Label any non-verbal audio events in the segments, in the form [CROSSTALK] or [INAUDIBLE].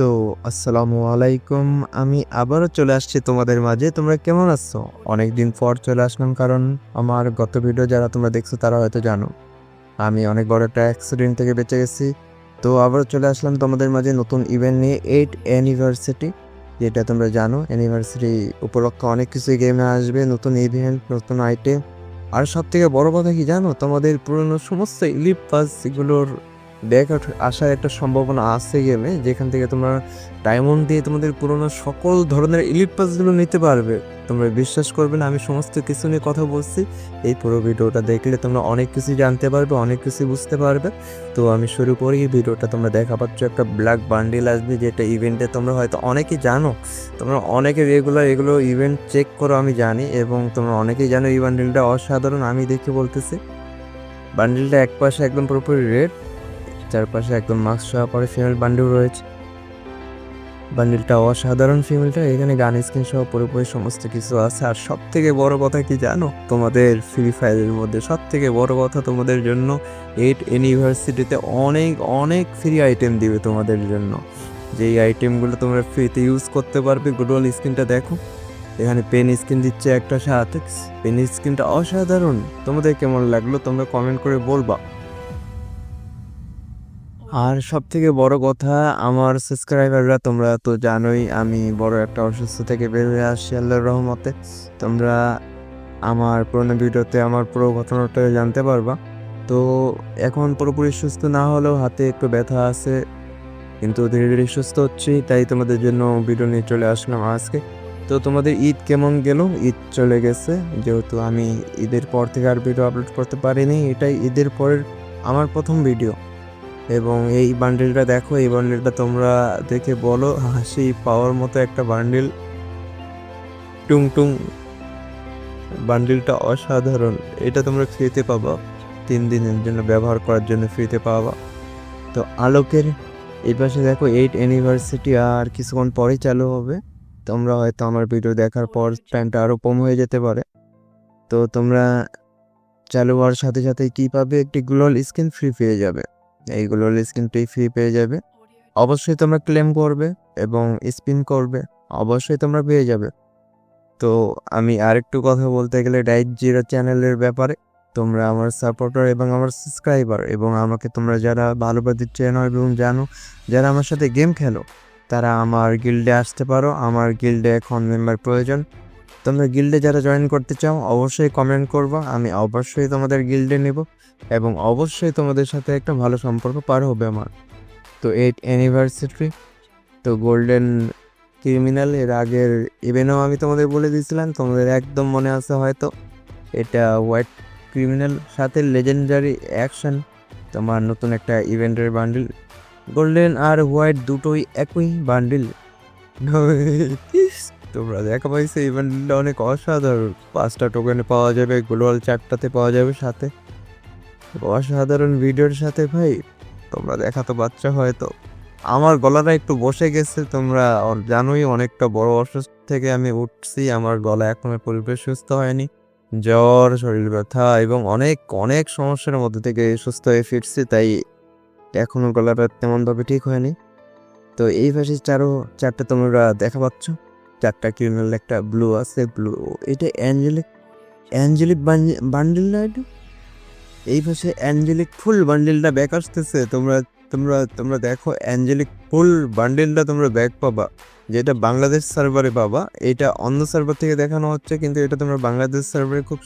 তো আসসালামু আলাইকুম। আমি আবারও চলে আসছি তোমাদের মাঝে। তোমরা কেমন আছো? অনেকদিন পর চলে আসলাম কারণ আমার গত ভিডিও যারা তোমরা দেখছ তারা হয়তো জানো। আমি অনেক বড় একটা অ্যাক্সিডেন্ট থেকে বেঁচে গেছি। তো আবারও চলে আসলাম তোমাদের মাঝে নতুন ইভেন্ট নিয়ে এইট অ্যানিভার্সিটি যেটা তোমরা জানো অ্যানিভার্সারি উপলক্ষে অনেক কিছু গেমে আসবে, নতুন ইভেন্ট নতুন আইটেম আর সব থেকে বড় কথা কি জানো? তোমাদের পুরনো সমস্ত ইলিপ পাস ব্যাক আসার একটা সম্ভাবনা আছে গেমে যেখান থেকে তোমরা ডায়মন্ড দিয়ে তোমাদের পুরোনো সকল ধরনের ইলিট পাসগুলো নিতে পারবে। তোমরা বিশ্বাস করবে না, আমি সমস্ত কিছু নিয়ে কথা বলছি। এই পুরো ভিডিওটা দেখলে তোমরা অনেক কিছু জানতে পারবে, অনেক কিছু বুঝতে পারবে। তো আমি শুরু করি, এই ভিডিওটা তোমরা দেখা পাচ্ছ একটা ব্ল্যাক বান্ডিল আসবে, যেটা ইভেন্টে তোমরা হয়তো অনেকেই জানো। তোমরা অনেকে রেগুলার এগুলো ইভেন্ট চেক করো, আমি জানি, এবং তোমরা অনেকেই জানো, এই বান্ডিলটা অসাধারণ, আমি দেখে বলতেছি। বান্ডিলটা এক পাশে একদম পুরোপুরি রেড চারপাশে একদম মাস্ক সহ পরে ফিমেল বান্ডিল রয়েছে। বান্ডিলটা অসাধারণ ফিমেলটা এখানে গান স্ক্রিন সহ পুরোপুরি সমস্ত কিছু আছে। আর সব থেকে বড় কথা কি জানো? তোমাদের ফ্রি ফায়ারের মধ্যে সব থেকে বড় কথা তোমাদের জন্য এইট ইউনিভার্সিটিতে অনেক অনেক ফ্রি আইটেম দিবে তোমাদের জন্য। যেই আইটেমগুলো তোমরা ফ্রিতে ইউজ করতে পারবে গ্লোবাল স্ক্রিনটা দেখো। এখানে পেন স্ক্রিন দিচ্ছে একটা সাথে। পেন স্ক্রিনটা অসাধারণ। তোমাদের কেমন লাগল তোমরা কমেন্ট করে বলবা। আর সব থেকে বড় কথা, আমার সাবস্ক্রাইবাররা তোমরা তো জানোই, আমি বড় একটা অসুস্থ থেকে বের হয়ে আসছি আল্লাহর রহমতে। তোমরা আমার পুরোনো ভিডিওতে আমার পুরো ঘটনাটা জানতে পারবা। তো এখন পুরোপুরি সুস্থ না হলেও হাতে একটু ব্যথা আছে, কিন্তু ধীরে ধীরে সুস্থ হচ্ছি, তাই তোমাদের জন্য ভিডিও নিয়ে চলে আসলাম আজকে। তো তোমাদের ঈদ কেমন গেল? ঈদ চলে গেছে, যেহেতু আমি ঈদের পর থেকে আর ভিডিও আপলোড করতে পারিনি, এটাই ঈদের পরের আমার প্রথম ভিডিও। এবং এই বান্ডেলটা দেখো এই বান্ডেলটা তোমরা দেখে বলো হাসি পাওয়ার মতো একটা বান্ডেল টুং টুং বান্ডেলটা অসাধারণ। এটা তোমরা ফ্রিতে পাবা। তিন দিনের জন্য ব্যবহার করার জন্য ফ্রিতে পাবা। তো আলোকের এই পাশে দেখো এইট অ্যানিভার্সিটি আর কিছুক্ষণ পরেই চালু হবে। তোমরা হয়তো আমার ভিডিও দেখার পর টাইমটা আরও কম হয়ে যেতে পারে। তো তোমরা চালু হওয়ার সাথে সাথে কী পাবে? একটি গ্লোয়াল স্ক্রিন ফ্রি পেয়ে যাবে। এইগুলোর স্ক্রিনটাই ফ্রি পেয়ে যাবে। অবশ্যই তোমরা ক্লেম করবে এবং স্পিন করবে, অবশ্যই তোমরা পেয়ে যাবে। তো আমি আরেকটু কথা বলতে গেলে ডাইট জিরো চ্যানেলের ব্যাপারে, তোমরা আমার সাপোর্টার এবং আমার সাবস্ক্রাইবার এবং আমাকে তোমরা যারা ভালোবাসি চেনো এবং জানো, যারা আমার সাথে গেম খেলো, তারা আমার গিল্ডে আসতে পারো। আমার গিল্ডে এখন মেম্বার প্রয়োজন। তোমরা গিল্ডে যারা জয়েন করতে চাও, অবশ্যই কমেন্ট করব। আমি অবশ্যই তোমাদের গিল্ডে নেব। এবং অবশ্যই তোমাদের সাথে একটা ভালো সম্পর্ক পার হবে আমার। তো এইট অ্যানিভার্সারি তো গোল্ডেন ক্রিমিনাল এর আগের ইভেন্টও আমি তোমাদের বলে দিয়েছিলাম, তোমাদের একদম মনে আছে হয়তো? এটা হোয়াইট ক্রিমিনাল সাথে লেজেন্ডারি অ্যাকশন তোমার নতুন একটা ইভেন্টের বান্ডিল গোল্ডেন আর হোয়াইট দুটোই একই বান্ডিল [LAUGHS] তোমরা দেখা পাইছো বান্ডিলটা অনেক অসাধারণ। পাঁচটা টোকেনে পাওয়া যাবে গ্লোবাল চারটাতে পাওয়া যাবে সাথে। অসাধারণ ভিডিওর সাথে ভাই, তোমরা দেখা তো বাচ্চা হয়তো আমার গলাটা একটু বসে গেছে, তোমরা জানোই অনেকটা বড় অসুস্থ থেকে আমি উঠছি, আমার গলা এখনও পরিবেশ সুস্থ হয়নি। জ্বর, শরীর ব্যথা এবং অনেক অনেক সমস্যার মধ্যে থেকে সুস্থ হয়ে ফিরছি, তাই এখনও গলাটা তেমনভাবে ঠিক হয়নি। তো এই পাশে চারো, চারটা তোমরা দেখা পাচ্ছ। চারটা ক্রিমিনাল, একটা ব্লু আছে, ব্লু, এটা অ্যাঞ্জেলিক অ্যাঞ্জেলিক বান্ডিল না এটা? এই পাশে অ্যাঞ্জেলিক ফুল বান্ডিলটা ব্যাক আসতেছে। তোমরা তোমরা তোমরা দেখো অ্যাঞ্জেলিক ফুল বান্ডিলটা তোমরা ব্যাক পাবা। যেটা বাংলাদেশ সার্ভারে পাবা, এটা অন্য সার্ভার থেকে দেখানো হচ্ছে, কিন্তু এটা তোমরা বাংলাদেশ সার্ভারে খুব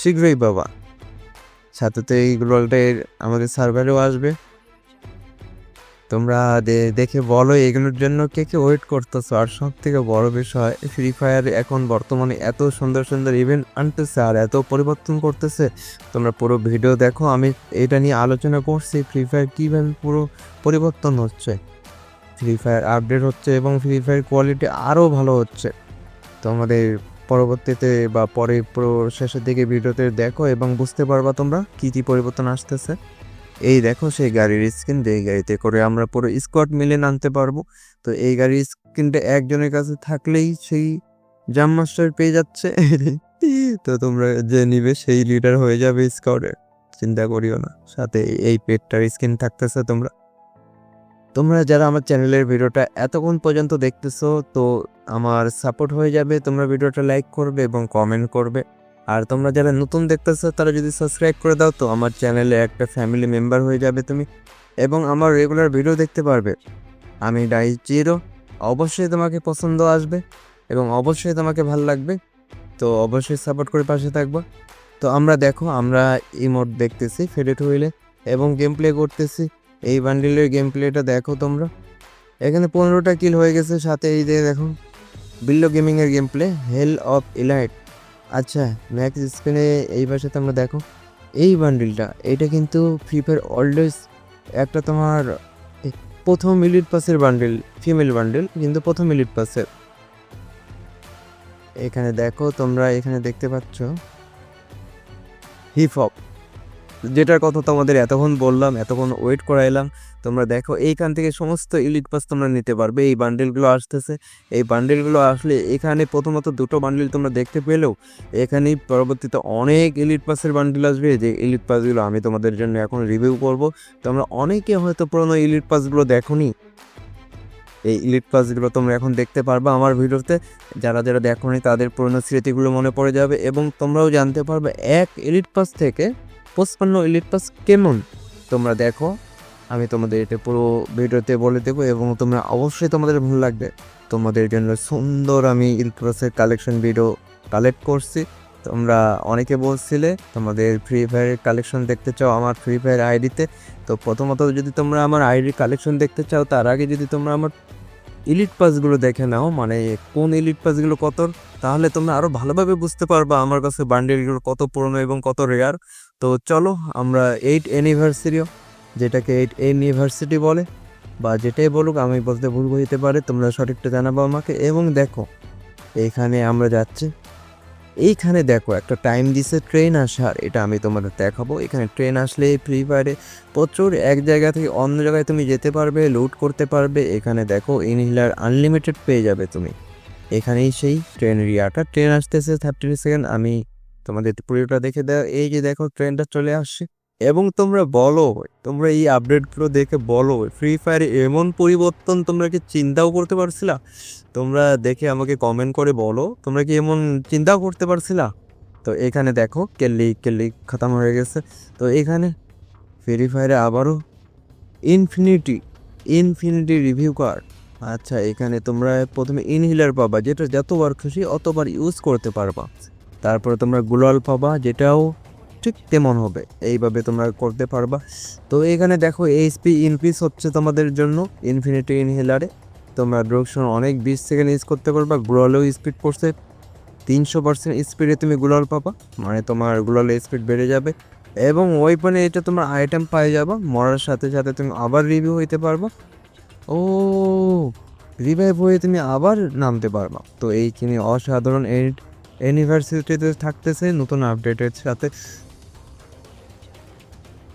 শীঘ্রই পাবা। সাথে তো এই গ্লোবালটা আমাদের সার্ভারেও আসবে। তোমরা দেখে বলো এগুলোর জন্য কে কে ওয়েট করতেছো। আর সব থেকে বড় বিষয় ফ্রি ফায়ার এখন বর্তমানে এত সুন্দর সুন্দর ইভেন্ট আনতেছে আর এত পরিবর্তন করতেছে। তোমরা পুরো ভিডিও দেখো, আমি এটা নিয়ে আলোচনা করছি ফ্রি ফায়ার কীভাবে পুরো পরিবর্তন হচ্ছে। ফ্রি ফায়ার আপডেট হচ্ছে এবং ফ্রি ফায়ার কোয়ালিটি আরও ভালো হচ্ছে। তোমাদের পরবর্তীতে বা পরে পুরো শেষের দিকে ভিডিওতে দেখো এবং বুঝতে পারবা তোমরা কী কী পরিবর্তন আসতেছে। এই দেখো সেই গাড়ির স্ক্রিন এই গাড়িতে করে আমরা পুরো স্কোয়াড মিলে আনতে পারব। তো এই গাড়ির স্ক্রিনটা একজনের কাছে থাকলেই সেই জাম মাস্টার পেয়ে যাচ্ছে। তো তোমরা যে নিবে সেই লিডার হয়ে যাবে স্কোয়াডের চিন্তা করিও না, সাথে এই পেটটার স্কিন থাকতেছে তোমরা। তোমরা যারা আমার চ্যানেলের ভিডিওটা এতক্ষণ পর্যন্ত দেখতেছো, তো আমার সাপোর্ট হয়ে যাবে। তোমরা ভিডিওটা লাইক করবে এবং কমেন্ট করবে। আর তোমরা যারা নতুন দেখতেছো, তারা যদি সাবস্ক্রাইব করে দাও তো আমার চ্যানেলে একটা ফ্যামিলি মেম্বার হয়ে যাবে তুমি এবং আমার রেগুলার ভিডিও দেখতে পারবে। আমি ডাই জিরো অবশ্যই তোমাকে পছন্দ আসবে এবং অবশ্যই তোমাকে ভালো লাগবে, তো অবশ্যই সাপোর্ট করে পাশে থাকব। তো আমরা দেখো, আমরা ইমোট দেখতেছি ফেডেট হুইলে এবং গেম প্লে করতেছি। এই বান্ডিলের গেম প্লেটা দেখো তোমরা। এখানে পনেরোটা কিল হয়ে গেছে, সাথে এই যে দেখো বিল্লো গেমিংয়ের game play hall of elite আচ্ছা ম্যাক্স স্ক্রিনে এই পাশে তোমরা দেখো। এই বান্ডিলটা এটা কিন্তু ফ্রি ফায়ার অলওয়েজ একটা তোমার প্রথম মিলিট পাসের বান্ডিল ফিমেল বান্ডিল কিন্তু প্রথম মিলিট পাসের এখানে দেখো তোমরা, এখানে দেখতে পাচ্ছ। হিপ হপ যেটার কথা তোমাদের এতক্ষণ বললাম, এতক্ষণ ওয়েট করাইলাম, তোমরা দেখো এইখান থেকে সমস্ত ইলিট পাস তোমরা নিতে পারবে। এই বান্ডেলগুলো আসতেছে। এই বান্ডেলগুলো আসলে এখানে প্রথমত দুটো বান্ডেল তোমরা দেখতে পেলেও, এখানেই পরবর্তীতে অনেক ইলিট পাসের বান্ডেল আসবে। যে ইলিট পাসগুলো আমি তোমাদের জন্য এখন রিভিউ করব। তোমরা অনেকে হয়তো পুরোনো ইলিট পাসগুলো দেখোনি। এই ইলিট পাসগুলো তোমরা এখন দেখতে পারবে আমার ভিডিওতে। যারা যারা দেখোনি, তাদের পুরোনো স্মৃতিগুলো মনে পড়ে যাবে এবং তোমরাও জানতে পারবে এক ইলিট পাস থেকে পঁচপান্ন ইলিট পাস কেমন? তোমরা দেখো, আমি তোমাদের এটা পুরো ভিডিওতে বলে দেবো এবং তোমরা অবশ্যই তোমাদের ভালো লাগবে। তোমাদের জন্য সুন্দর আমি ইলিট কালেকশন ভিডিও কালেক্ট করছি। তোমরা অনেকে বলছিলে, তোমাদের ফ্রি ফায়ারের কালেকশন দেখতে চাও আমার ফ্রি ফায়ার আইডিতে তো প্রথমত যদি তোমরা আমার আইডির কালেকশন দেখতে চাও, তার আগে যদি তোমরা আমার ইলিট পাসগুলো দেখে নাও মানে কোন ইলিট পাসগুলো কত, তাহলে তোমরা আরও ভালোভাবে বুঝতে পারবা আমার কাছে বান্ডেলগুলো কত পুরনো এবং কত রেয়ার তো চলো আমরা এইট অ্যানিভার্সারিও যেটাকে এইট ইউনিভার্সিটি বলে, বা যেটাই বলুক, আমি বলতে ভুল হইতে পারে, তোমরা সঠিকটা জানাব আমাকে। এবং দেখো এইখানে আমরা যাচ্ছি। এইখানে দেখো, একটা টাইম দিছে ট্রেন আসার। এটা আমি তোমাদের দেখাবো। এখানে ট্রেন আসলে ফ্রি ফায়ারে প্রচুর এক জায়গা থেকে অন্য জায়গায় তুমি যেতে পারবে লুট করতে পারবে। এখানে দেখো ইনহিলার আনলিমিটেড পেয়ে যাবে তুমি। এখানেই সেই ট্রেন এরিয়াটা ট্রেন আসতেছে থার্টি সেকেন্ড আমি তোমাদের পুরোটা দেখে দাও। এই যে দেখো ট্রেনটা চলে আসছে। এবং তোমরা বলো, তোমরা এই আপডেটগুলো দেখে বলো ফ্রি ফায়ারে এমন পরিবর্তন তোমরা কি চিন্তাও করতে পারছিলা? তোমরা দেখে আমাকে কমেন্ট করে বলো, তোমরা কি এমন চিন্তাও করতে পারছিলা? তো এখানে দেখো কেল্লি কেল্লি খতম হয়ে গেছে। তো এখানে ফ্রি ফায়ারে আবারও ইনফিনিটি ইনফিনিটি রিভিউ কার্ড আচ্ছা এখানে তোমরা প্রথমে ইনহিলার পাবা, যেটা যতবার খুশি অতবার ইউজ করতে পারবা। তারপরে তোমরা গুলাল পাবা, যেটাও ঠিক তেমন হবে। এইভাবে তোমরা করতে পারবা। তো এখানে দেখো এইচপি ইনক্রিজ হচ্ছে তোমাদের জন্য ইনফিনিটি ইনহেলারে তোমরা ড্রোকশন অনেক বিশ সেকেন্ড ইউজ করতে পারবা গ্লোয়ালেও স্পিড করছে। তিনশো পার্সেন্ট স্পিডে তুমি গ্লোয়াল পাবা মানে তোমার গ্লোয়ালের স্পিড বেড়ে যাবে। এবং ওয়েপনে এটা তোমার আইটেম পেয়ে যাবা, মরার সাথে সাথে তুমি আবার রিভিউ হইতে পারবা। ও রিভাইভ হয়ে তুমি আবার নামতে পারবা। তো এইখানে অসাধারণ ইউনিভার্সিটিতে থাকতেছে, নতুন আপডেটের সাথে।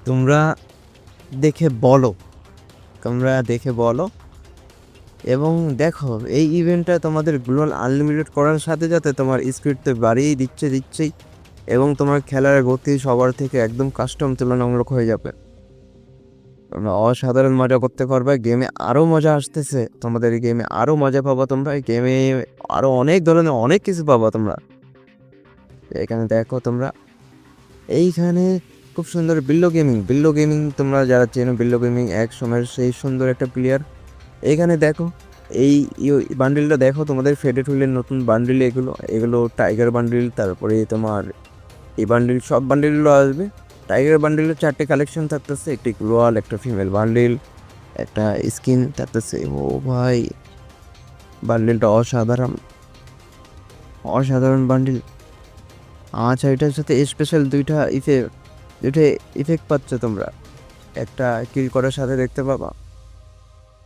তোমরা দেখে বলো। তোমরা দেখে বলো। এবং দেখো, এই ইভেন্টটা তোমাদের গ্লোবাল আনলিমিটেড করার সাথে সাথে তোমার স্পিড তো বাড়িয়েই দিচ্ছে, দিচ্ছেই। এবং তোমার খেলার গতি সবার থেকে একদম কাস্টম তুলনামূলক হয়ে যাবে। তোমরা অসাধারণ মজা করতে পারবে। গেমে আরও মজা আসতেছে। তোমাদের গেমে আরও মজা পাবা তোমরা। গেমে আরও অনেক ধরনের অনেক কিছু পাবা তোমরা। এখানে দেখো তোমরা। এইখানে খুব সুন্দর বিল্লো গেমিং। বিল্লো গেমিং তোমরা যারা চেনো বিল্লো গেমিং এক সময়ের সেই সুন্দর একটা প্লেয়ার এখানে দেখো, এই বান্ডিলটা দেখো তোমাদের ফেডেড হুইলের নতুন বান্ডিল এগুলো। এগুলো টাইগার বান্ডিল তারপরে তোমার এই বান্ডিল সব বান্ডিলগুলো আসবে। টাইগার বান্ডিলের চারটে কালেকশন থাকতেছে, একটি গ্লোয়াল একটা ফিমেল বান্ডিল একটা স্কিন থাকতেছে। ও ভাই বান্ডিলটা অসাধারণ। অসাধারণ বান্ডিল আচ্ছা এটার সাথে স্পেশাল দুইটা ইফেক্ট দুইটা ইফেক্ট পাচ্ছ তোমরা। একটা কিল করার সাথে দেখতে পাবা।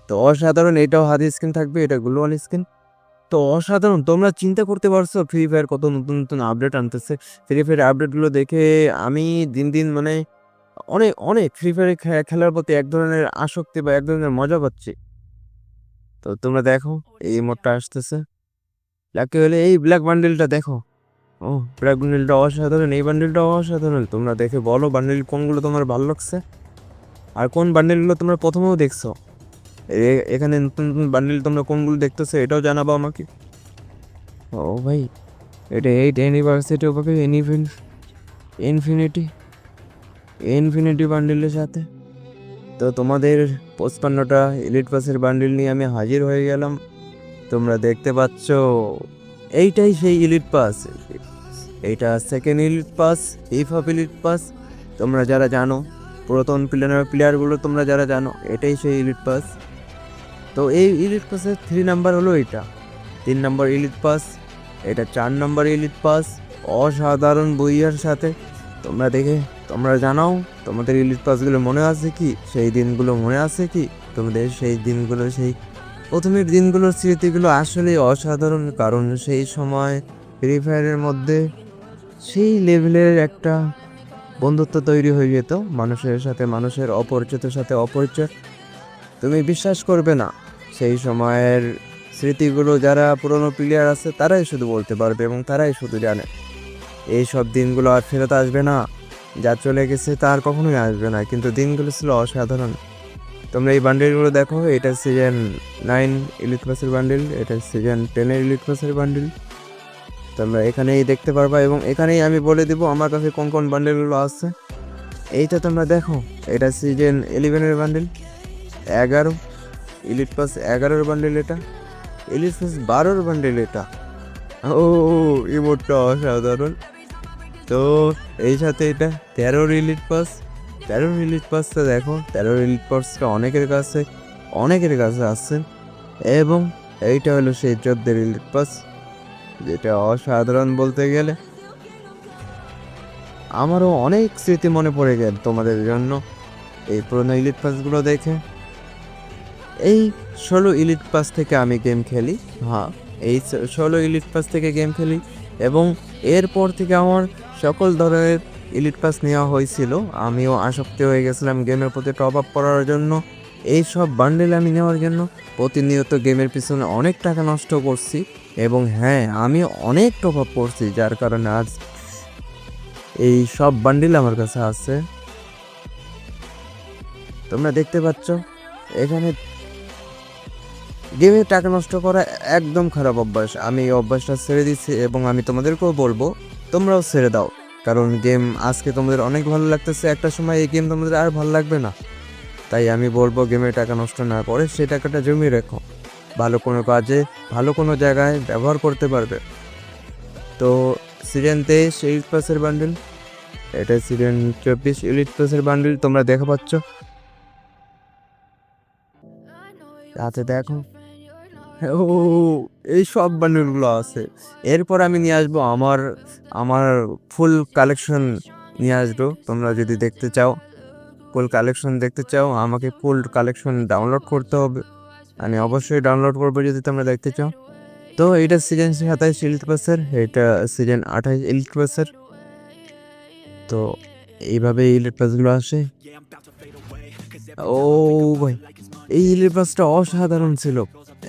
তো অসাধারণ, এটাও হাতে স্ক্রিন থাকবে, এটা গ্লোয়াল স্ক্রিন তো অসাধারণ, তোমরা চিন্তা করতে পারছ ফ্রি ফায়ার কত নতুন নতুন আপডেট আনতেছে। ফ্রি ফায়ার আপডেটগুলো দেখে আমি দিন দিন মানে অনেক অনেক ফ্রি ফায়ার খেলার প্রতি এক ধরনের আসক্তি বা এক ধরনের মজা পাচ্ছি। তো তোমরা দেখো, এই মোডটা আসতেছে। লাকি হলে এই ব্ল্যাক বান্ডেলটা দেখো। ও ব্ল্যাক বান্ডেলটা অসাধারণ। এই বান্ডেলটা অসাধারণ। তোমরা দেখে বলো বান্ডেল কোনগুলো তোমার ভালো লাগছে। আর কোন বান্ডেলগুলো তোমরা প্রথমেও দেখছ? এখানে নতুন নতুন বান্ডিল তোমরা কোনগুলো দেখতেছো এটাও জানাব আমাকে। ও ভাই, এটা এইট ইউনিভার্সিটি ওকে এনিফিন ইনফিনিটি ইনফিনিটি বান্ডিলের সাথে। তো তোমাদের পঁচপান্নটা ইলিট পাসের বান্ডিল নিয়ে আমি হাজির হয়ে গেলাম। তোমরা দেখতে পাচ্ছ, এইটাই সেই ইলিট পাস এইটা সেকেন্ড ইলিট পাস হপ ইলিট পাস তোমরা যারা জানো পুরাতন প্লেয়ার প্লেয়ারগুলো তোমরা যারা জানো, এটাই সেই ইলিট পাস তো এই ইলিট পাসের থ্রি নাম্বার হলো এটা তিন নম্বর ইলিট পাস এটা চার নম্বর ইলিট পাস অসাধারণ বইয়ের সাথে। তোমরা দেখে, তোমরা জানাও, তোমাদের ইলিট পাসগুলো মনে আছে কি? সেই দিনগুলো মনে আছে কি? তোমাদের সেই দিনগুলো, সেই প্রথমের দিনগুলোর স্মৃতিগুলো আসলে অসাধারণ, কারণ সেই সময় ফ্রি ফায়ারের মধ্যে সেই লেভেলের একটা বন্ধুত্ব তৈরি হয়ে যেত, মানুষের সাথে মানুষের অপরিচিতের সাথে অপরিচয় তুমি বিশ্বাস করবে না, সেই সময়ের স্মৃতিগুলো যারা পুরনো প্লেয়ার আছে, তারাই শুধু বলতে পারবে এবং তারাই শুধু জানে। এই সব দিনগুলো আর ফেরত আসবে না। যা চলে গেছে তার কখনোই আসবে না, কিন্তু দিনগুলো ছিল অসাধারণ। তোমরা এই বান্ডেলগুলো দেখো, এটা সিজন নাইন ইলিট পাসের বান্ডেল এটা সিজন টেনের ইলিট পাসের বান্ডেল তোমরা এখানেই দেখতে পারবা এবং এখানেই আমি বলে দিব আমার কাছে কোন কোন বান্ডেলগুলো আছে। এইটা তোমরা দেখো, এটা সিজন ইলেভেনের বান্ডেল এগারো ইলিট পাস এগারোর বান্ডেল এটা ইলিট পাস বারোর বান্ডেল এটা। ও ইমোটটা অসাধারণ। তো এই সাথে এটা তেরোর ইলিট পাস তেরোর ইলিট পাসটা দেখো, তেরোর ইলিট পাসটা অনেকের কাছে অনেকের কাছে আসছে এবং এইটা হলো সেই চোদ্দের ইলিট পাস যেটা অসাধারণ বলতে গেলে। আমারও অনেক স্মৃতি মনে পড়ে গেল তোমাদের জন্য এই পুরোনো ইলিট পাসগুলো দেখে। এই ষোলো ইলিট পাস থেকে আমি গেম খেলি। হ্যাঁ এই ষোলো ইলিট পাস থেকে গেম খেলি এবং এরপর থেকে আমার সকল ধরনের ইলিট পাস নেওয়া হয়েছিল। আমিও আসক্তি হয়ে গেছিলাম গেমের প্রতি টপ আপ করার জন্য। এই সব বান্ডেল আমি নেওয়ার জন্য প্রতিনিয়ত গেমের পিছনে অনেক টাকা নষ্ট করছি এবং হ্যাঁ আমি অনেক আপ করছি, যার কারণে আজ এই সব বান্ডিল আমার কাছে আছে। তোমরা দেখতে পাচ্ছ, এখানে গেমে টাকা নষ্ট করা একদম খারাপ অভ্যাস। আমি এই অভ্যাসটা ছেড়ে দিচ্ছি এবং আমি তোমাদেরকেও বলব, তোমরাও ছেড়ে দাও। কারণ গেম আজকে তোমাদের অনেক ভালো লাগতেছে, একটা সময় এই গেম তোমাদের আর ভালো লাগবে না। তাই আমি বলব গেমে টাকা নষ্ট না করে সেই টাকাটা জমিয়ে রেখো। ভালো কোনো কাজে, ভালো কোনো জায়গায় ব্যবহার করতে পারবে। তো সিজন তেইশ ইলিট পাসের বান্ডেল এটা সিজন চব্বিশ ইলিট পাসের বান্ডেল তোমরা দেখা পাচ্ছ। রাতে দেখো, ও, এই সব বান্ডেলগুলো আছে। এরপর আমি নিয়ে আসব আমার আমার ফুল কালেকশন নিয়ে আসব, তোমরা যদি দেখতে চাও। ফুল কালেকশন দেখতে চাও, আমাকে ফুল কালেকশন ডাউনলোড করতে হবে। আমি অবশ্যই ডাউনলোড করব যদি তোমরা দেখতে চাও। তো এটা সিজন সাতাইশ ইলিট পাসের, এটা সিজন আঠাইশ ইলিট পাসের। তো এইভাবে ইলিট পাসগুলো আসে। ও ভাই, এই ইলিট পাসটা অসাধারণ ছিল।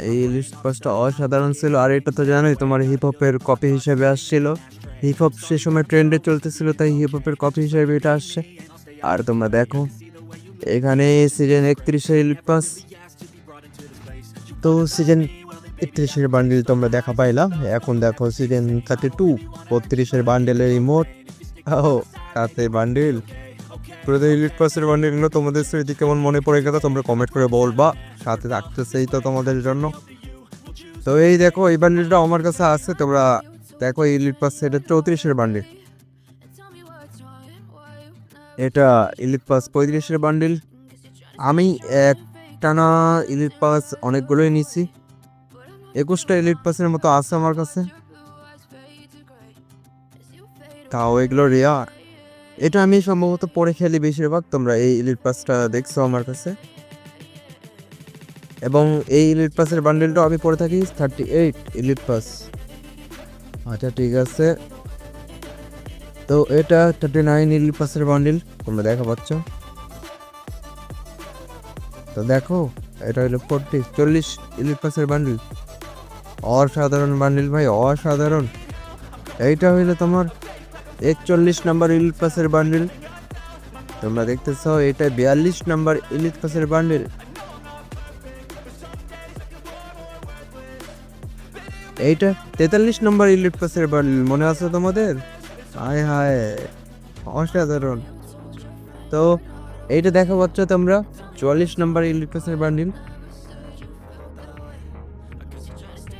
এই ইলিট পাসটা অসাধারণ ছিল, আর এটা তো জানোই তোমার হিপ হপের কপি হিসেবে আসছিল। হিপ হপ সে সময় ট্রেন্ডে চলতেছিল, তাই হিপ হপের কপি হিসেবে এটা আসছে। আর তোমরা দেখো, এখানে সিজন একত্রিশের ইলিট পাস তো সিজন একত্রিশের বান্ডেল তোমরা দেখা পাইলা। এখন দেখো সিজন থার্টি টু বত্রিশের বান্ডেলের রিমোট ও তাতে বান্ডেল পুরো ইলিট পাসের তোমাদের স্মৃতি কেমন মনে পড়ে গেল তোমরা কমেন্ট করে বলবা। সাথে থাকতেছেই তো তোমাদের জন্য। তো এই দেখো, এই বান্ডেলটা আমার কাছে আছে। তোমরা দেখো ইলিট পাস এটা চৌত্রিশের বান্ডেল এটা ইলিট পাস পঁয়ত্রিশের বান্ডিল আমি এক টানা ইলিট পাস অনেকগুলোই নিছি একুশটা ইলিট পাসের মতো আছে আমার কাছে। তাও এগুলো রেয়ার এটা আমি সম্ভবত পরে খেলি বেশিরভাগ, তোমরা এই ইলিট পাসটা দেখছ আমার কাছে। এবং এই ইলিট পাসের বান্ডেলটা আমি পরে থাকি থার্টি এইট ইলিট পাস আচ্ছা ঠিক আছে। তো এটা থার্টি নাইন ইলি পাসের বান্ডিল তোমরা দেখা পাচ্ছ। তো দেখো, এটা হলো ফোরটি চল্লিশ ইলি পাসের বান্ডিল অসাধারণ বান্ডিল ভাই, অসাধারণ। এইটা হইল তোমার একচল্লিশ নাম্বার ইলিট পাসের বান্ডিল তোমরা দেখতেছ, এটা বিয়াল্লিশ নাম্বার ইলিট পাসের বান্ডিল এইটা তেতাল্লিশ নম্বর ইলিট পাসের বান্ডিল মনে আছে তোমাদের? হায় হায়, অসাধারণ। তো এইটা দেখা পাচ্ছ তোমরা, চুয়াল্লিশ নম্বর ইলিট বান্ডিল।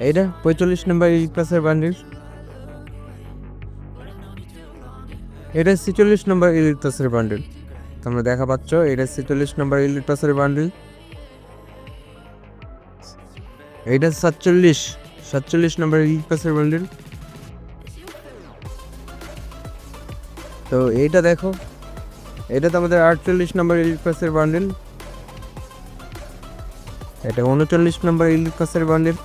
এইটা পঁয়তাল্লিশ নম্বর ইলিট বান্ডিল। এটা ছেচল্লিশ নম্বর ইলিট পাসের বান্ডিল। তোমরা দেখা পাচ্ছ, এটা ছেচল্লিশ নম্বর ইলিট বান্ডিল। এইটা সাতচল্লিশ সাতচল্লিশ নম্বর ইলিট বান্ডিল। তো এইটা দেখো। এটা তো আমাদের আটচল্লিশ নম্বর ইলিট পাসের বান্ডিল এটা উনচল্লিশ নম্বর ইলিট পাসের বান্ডিল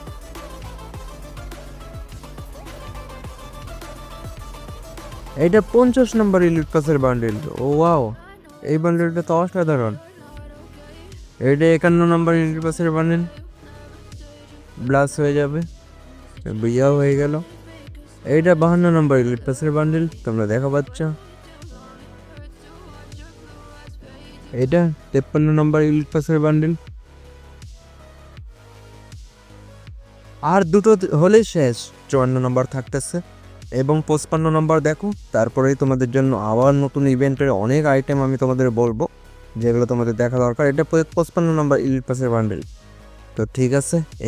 এইটা পঞ্চাশ নম্বর ইলিট পাসের বান্ডিল ও ওয়াও এই বান্ডিলটা তো অসাধারণ। এইটা একান্ন নম্বর ইলিট পাসের বান্ডিল ব্লাস হয়ে যাবে। বিয়াও হয়ে গেল। এইটা বাহান্ন নম্বর ইলিট পাসের বান্ডিল তোমরা দেখা পাচ্ছ এইটা, তেপ্পান্ন নম্বর ইলিট পাসের বান্ডিল আর দুটো হলে শেষ, চুয়ান্ন নম্বর থাকতেছে। এবং পঁচপান্ন নম্বর দেখো, তারপরেই তোমাদের জন্য আবার নতুন ইভেন্টের অনেক আইটেম আমি তোমাদের বলব, যেগুলো তোমাদের দেখা দরকার। এটা পঁচপান্ন নম্বর ইলিট পাসের বান্ডিল তো ঠিক আছে